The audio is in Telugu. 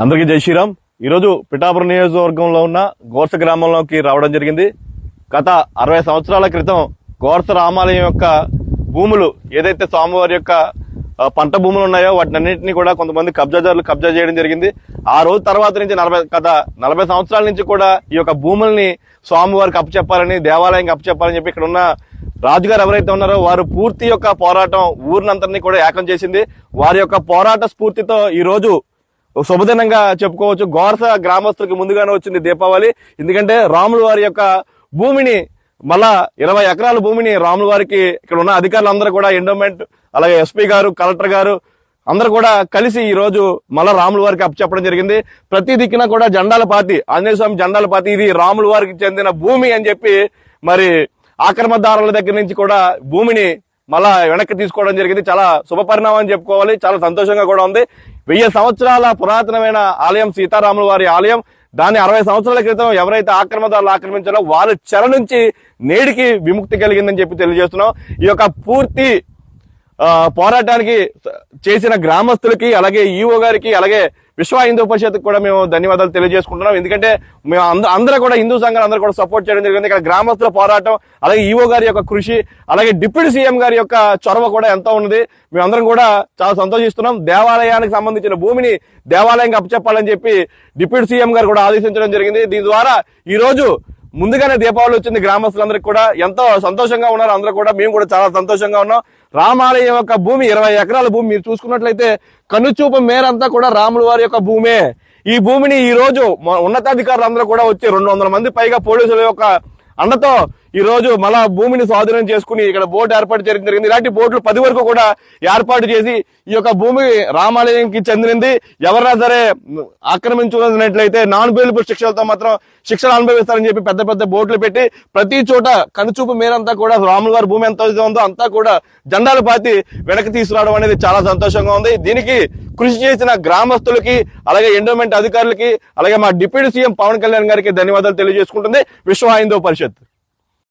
అందరికీ జై శ్రీరామ్. ఈరోజు పిఠాపురం నియోజకవర్గంలో ఉన్న గోర్స గ్రామంలోకి రావడం జరిగింది. గత అరవై సంవత్సరాల క్రితం గోర్స రామాలయం యొక్క భూములు ఏదైతే స్వామివారి యొక్క పంట భూములు ఉన్నాయో వాటినన్నింటినీ కూడా కొంతమంది కబ్జాదారులు కబ్జా చేయడం జరిగింది. ఆ రోజు తర్వాత నుంచి నలభై గత నలభై సంవత్సరాల నుంచి కూడా ఈ యొక్క భూముల్ని స్వామివారికి అప్పచెప్పాలని దేవాలయానికి అప్పచెప్పాలని చెప్పి ఇక్కడ ఉన్న రాజుగారు ఎవరైతే ఉన్నారో వారు పూర్తి యొక్క పోరాటం ఊరినంతరినీ కూడా ఏకం చేసింది. వారి యొక్క పోరాట స్ఫూర్తితో ఈ రోజు శుభదినంగా చెప్పుకోవచ్చు. గోరస గ్రామస్తులకి ముందుగానే వచ్చింది దీపావళి. ఎందుకంటే రాముల వారి యొక్క భూమిని మళ్ళా ఇరవై ఎకరాల భూమిని రాములు వారికి ఇక్కడ ఉన్న అధికారులందరూ కూడా ఎండోమెంట్ అలాగే ఎస్పీ గారు కలెక్టర్ గారు అందరు కూడా కలిసి ఈ రోజు మళ్ళా రాముల వారికి అప్పచెప్పడం జరిగింది. ప్రతి దిక్కున కూడా జెండాల పాతి ఆంజనేయ స్వామి జెండాల పాతి ఇది రాముల వారికి చెందిన భూమి అని చెప్పి మరి ఆక్రమదారుల దగ్గర నుంచి కూడా భూమిని మళ్ళా వెనక్కి తీసుకోవడం జరిగింది. చాలా శుభ పరిణామం చెప్పుకోవాలి. చాలా సంతోషంగా కూడా ఉంది. వెయ్యి సంవత్సరాల పురాతనమైన ఆలయం సీతారాముల వారి ఆలయం. దాన్ని అరవై సంవత్సరాల క్రితం ఎవరైతే ఆక్రమణదారులు ఆక్రమించారో వారి చెర నుంచి నేడికి విముక్తి కలిగిందని చెప్పి తెలియజేస్తున్నాం. ఈ యొక్క పూర్తి పోరాటానికి చేసిన గ్రామస్తులకి అలాగే ఈఓ గారికి అలాగే విశ్వ హిందూ పరిషత్కి కూడా మేము ధన్యవాదాలు తెలియజేసుకుంటున్నాం. ఎందుకంటే మేము అంద- అందరూ కూడా హిందూ సంఘాలు అందరూ కూడా సపోర్ట్ చేయడం జరిగింది. ఇక్కడ గ్రామస్తుల పోరాటం అలాగే ఈఓ గారి యొక్క కృషి అలాగే డిప్యూటీ సీఎం గారి యొక్క చొరవ కూడా ఎంతో ఉన్నది. మేమందరం కూడా చాలా సంతోషిస్తున్నాం. దేవాలయానికి సంబంధించిన భూమిని దేవాలయంకి అప్పచెప్పాలని చెప్పి డిప్యూటీ సీఎం గారు కూడా ఆదేశించడం జరిగింది. దీని ద్వారా ఈ రోజు ముందుగానే దీపావళి వచ్చింది గ్రామస్తులందరికీ కూడా ఎంతో సంతోషంగా ఉన్నారు. అందరూ కూడా మేము కూడా చాలా సంతోషంగా ఉన్నాం. రామాలయం యొక్క భూమి ఇరవై ఎకరాల భూమి మీరు చూసుకున్నట్లయితే కనుచూపు మేరంతా కూడా రాముల వారి యొక్క భూమే. ఈ భూమిని ఈ రోజు ఉన్నతాధికారులు అందరూ కూడా వచ్చి రెండు వందల మంది పైగా పోలీసుల యొక్క అండతో ఈ రోజు మళ్ళా భూమిని స్వాధీనం చేసుకుని ఇక్కడ బోర్డు ఏర్పాటు చేయడం జరిగింది. ఇలాంటి బోర్డులు పది వరకు కూడా ఏర్పాటు చేసి ఈ యొక్క భూమి రామాలయంకి చెందినది ఎవరైనా సరే ఆక్రమించుకున్నట్లయితే నాన్ బెయిలబుల్ శిక్షలతో మాత్రం శిక్షలు అనుభవిస్తారని చెప్పి పెద్ద పెద్ద బోర్డులు పెట్టి ప్రతి చోట కనుచూపు మేరంతా కూడా రాముల వారి భూమి ఎంత ఉందో అంతా కూడా జెండాలు పాతి వెనక్కి తీసుకురావడం అనేది చాలా సంతోషంగా ఉంది. దీనికి కృషి చేసిన గ్రామస్తులకి అలాగే ఎండోమెంట్ అధికారులకి అలాగే మా డిప్యూటీ సీఎం పవన్ కళ్యాణ్ గారికి ధన్యవాదాలు తెలియజేసుకుంటుంది. విశ్వ హిందూ పరిషత్.